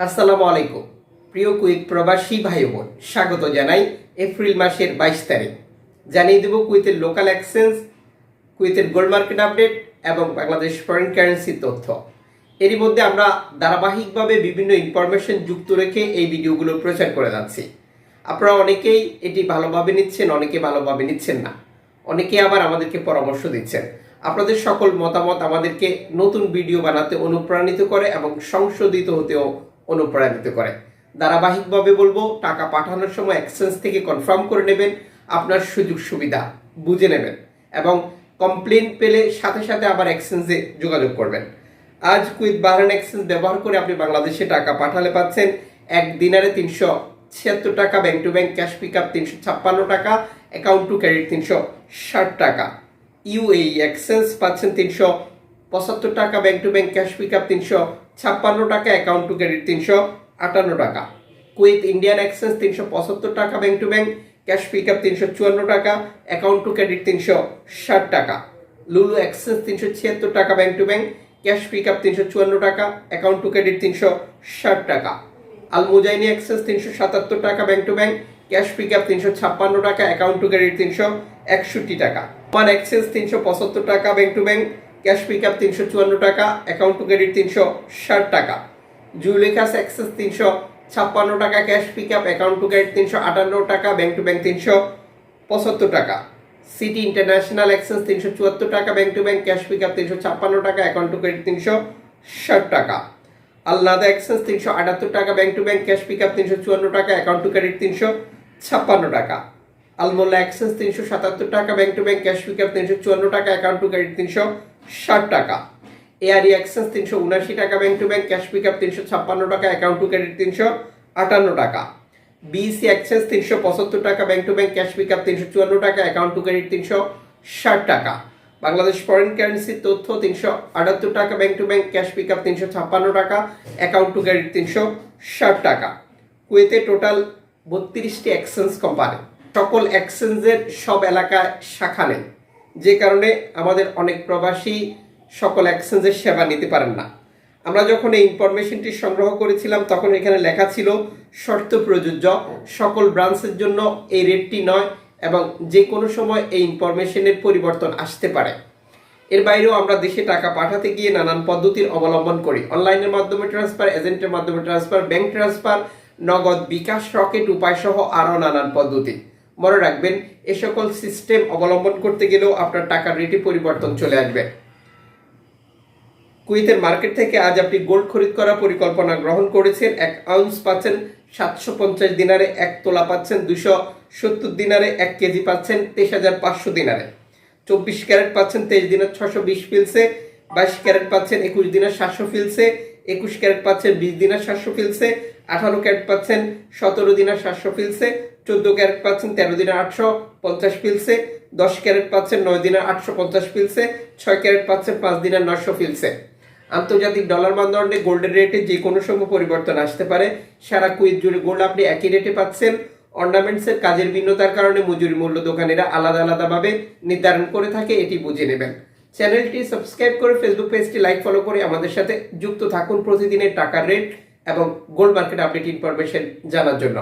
আসসালামু আলাইকুম। প্রিয় কুয়েত প্রবাসী ভাই বোন স্বাগত জানাই এপ্রিল মাসের বাইশ তারিখ। জানিয়ে দেব কুয়েতের লোকাল এক্সচেঞ্জ কুয়েতের গোল্ড মার্কেট আপডেট এবং বাংলাদেশ ফরেন কারেন্সি তথ্য। এরই মধ্যে আমরা ধারাবাহিকভাবে বিভিন্ন ইনফরমেশন যুক্ত রেখে এই ভিডিওগুলো প্রচার করে যাচ্ছি। আপনারা অনেকেই এটি ভালোভাবে নিচ্ছেন, অনেকে ভালোভাবে নিচ্ছেন না। অনেকে আবার আমাদেরকে পরামর্শ দিচ্ছেন। আপনাদের সকল মতামত আমাদেরকে নতুন ভিডিও বানাতে অনুপ্রাণিত করে এবং সংশোধিত হতেও অনুপ্রাণিত করে। ধারাবাহিকভাবে বলব, টাকা পাঠানোর সময় এক্সচেঞ্জ থেকে কনফার্ম করে নেবেন, আপনার সুযোগ সুবিধা বুঝে নেবেন এবং কমপ্লেন পেলে সাথে সাথে আবার এক্সচেঞ্জে যোগাযোগ করবেন। আজ কুইথ বাহরান এক্সচেঞ্জ ব্যবহার করে আপনি বাংলাদেশে টাকা পাঠালে পাচ্ছেন এক দিনারে তিনশো ছিয়াত্তর taka bank to bank cash pick up তিনশো ছাপ্পান্ন টাকা অ্যাকাউন্ট টু ক্রেডিট তিনশো ষাট টাকা। ইউএই এক্সচেঞ্জ পাচ্ছেন তিনশো পঁচাত্তর taka bank to bank cash pick up তিনশো, ছাপ্পান্ন টাকা অ্যাকাউন্ট টু ক্রেডিট তিনশো, আটান্ন টাকা। কুইথ ইন্ডিয়ান এক্সচেঞ্জ তিনশো পঁচাত্তর taka bank to bank cash pick up তিনশো চুয়ান্ন টাকা অ্যাকাউন্ট টু ক্রেডিট তিনশো ষাট টাকা। লুলু এক্সচেঞ্জ তিনশো ছিয়াত্তর taka bank to bank cash pick up তিনশো চুয়ান্ন টাকা অ্যাকাউন্ট টু ক্রেডিট তিনশো ষাট টাকা। আল মুজাইনি এক্সচেঞ্জ তিনশো সাতাত্তর taka bank to bank cash pick up তিনশো ছাপ্পান্ন টাকা অ্যাকাউন্ট টু ক্রেডিট তিনশো একষট্টি টাকা। ওয়ান এক্সচেঞ্জ তিনশো পঁচাত্তর taka bank to bank cash pick up তিনশো চুয়ান্ন টাকা অ্যাকাউন্ট টু ক্রেডিট তিনশো ষাট টাকা। জুলেখাস এক্সেস তিনশো ছাপ্পান্ন taka cash pick up account to credit তিনশো আটান্ন টাকা ব্যাংক টু ব্যাংক তিনশো পঁচাত্তর টাকা। সিটি ইন্টারন্যাশনাল এক্সচেঞ্জ তিনশো চুয়াত্তর taka bank to bank cash pick up তিনশো ছাপ্পান্ন টাকা অ্যাকাউন্ট টু ক্রেডিট তিনশো ষাট টাকা। আল্লাদা এক্সচেঞ্জ তিনশো আটাত্তর taka bank to bank cash pick up তিনশো চুয়ান্ন টাকা অ্যাকাউন্ট টু ক্রেডিট তিনশো ছাপ্পান্ন টাকা। আলমোল্লা এক্সচেঞ্জ তিনশো সাতাত্তর taka bank to bank cash pick up তিনশো চুয়ান্ন টাকা অ্যাকাউন্ট টু ক্রেডিট তিনশো ষাট টাকা। এআরই এক্সচেঞ্জ তিনশো উনাশি taka bank to bank cash pick up তিনশো ছাপ্পান্ন টাকা অ্যাকাউন্ট টু ক্রেডিট তিনশো আটান্ন টাকা। বিসি এক্সচেঞ্জ তিনশো পঁচাত্তর taka bank to bank cash pick up তিনশো চুয়ান্ন টাকা অ্যাকাউন্ট টু ক্রেডিট তিনশো ষাট টাকা। বাংলাদেশ ফরেন কারেন্সির তথ্য তিনশো আটাত্তর taka bank to bank cash pick up তিনশো ছাপ্পান্ন টাকা অ্যাকাউন্ট টু ক্রেডিট তিনশো ষাট টাকা। কুয়েতে টোটাল বত্রিশটি এক্সচেঞ্জ কোম্পানি সকল এক্সচেঞ্জের সব এলাকায় শাখা নেই। যে কারণে আমাদের অনেক প্রবাসী সকল এক্সচেঞ্জের সেবা নিতে পারেন না। আমরা যখন এই ইনফরমেশনটি সংগ্রহ করেছিলাম, তখন এখানে লেখা ছিল, শর্ত প্রযোজ্য, সকল ব্রাঞ্চের জন্য এই রেটটি নয় এবং যে কোনো সময় এই ইনফরমেশনের পরিবর্তন আসতে পারে। এর বাইরেও আমরা দেশে টাকা পাঠাতে গিয়ে নানান পদ্ধতির অবলম্বন করি। অনলাইনের মাধ্যমে ট্রান্সফার এজেন্টের মাধ্যমে ট্রান্সফার ব্যাংক ট্রান্সফার নগদ বিকাশ রকেট উপায় সহ আরও নানান পদ্ধতি। মনে রাখবেন, এ সকল সিস্টেম অবলম্বন করতে গেলেও আপনার টাকার রেটে পরিবর্তন চলে আসবে। কুইতের মার্কেট থেকে আজ আপনি গোল্ড খরিদ করার পরিকল্পনা গ্রহণ করেছেন। এক আউন্স পাচ্ছেন সাতশো পঞ্চাশ দিনারে, এক তোলা পাচ্ছেন দুশো সত্তর দিনারে, এক কেজি পাচ্ছেন তেইশ হাজার পাঁচশো দিনারে। চব্বিশ ক্যারেট পাচ্ছেন তেইশ দিনের ছশো বিশ ফিলসে, বাইশ ক্যারেট পাচ্ছেন একুশ দিনের সাতশো ফিলসে, একুশ ক্যারেট পাচ্ছেন বিশ দিনের সাতশো ফিলসে, আঠারো ক্যারেট পাচ্ছেন সতেরো দিনের সাতশো ফিলসে চোদ্দ ক্যারেট পাচ্ছেন, তেরো দিনের আটশো পঞ্চাশ ফিলসে, দশ ক্যারেট পাচ্ছেন, নয় দিনের আটশো পঞ্চাশ ফিলসে, ছয় ক্যারেট পাচ্ছেন, পাঁচ দিনের নশো ফিলসে। আন্তর্জাতিক ডলার মানদণ্ডে গোল্ডের রেটে যে কোনো সময় পরিবর্তন আসতে পারে। সারা কুইত জুড়ে গোল্ড আপনি একই রেটে পাচ্ছেন। অর্নামেন্টসের কাজের ভিন্নতার কারণে মজুরি মূল্য দোকানেরা আলাদা আলাদাভাবে নির্ধারণ করে থাকে, এটি বুঝে নেবেন। চ্যানেলটি সাবস্ক্রাইব করে ফেসবুক পেজটি লাইক ফলো করে আমাদের সাথে যুক্ত থাকুন প্রতিদিনের টাকার রেট এবং গোল্ড মার্কেট আপডেট ইনফরমেশন জানার জন্য।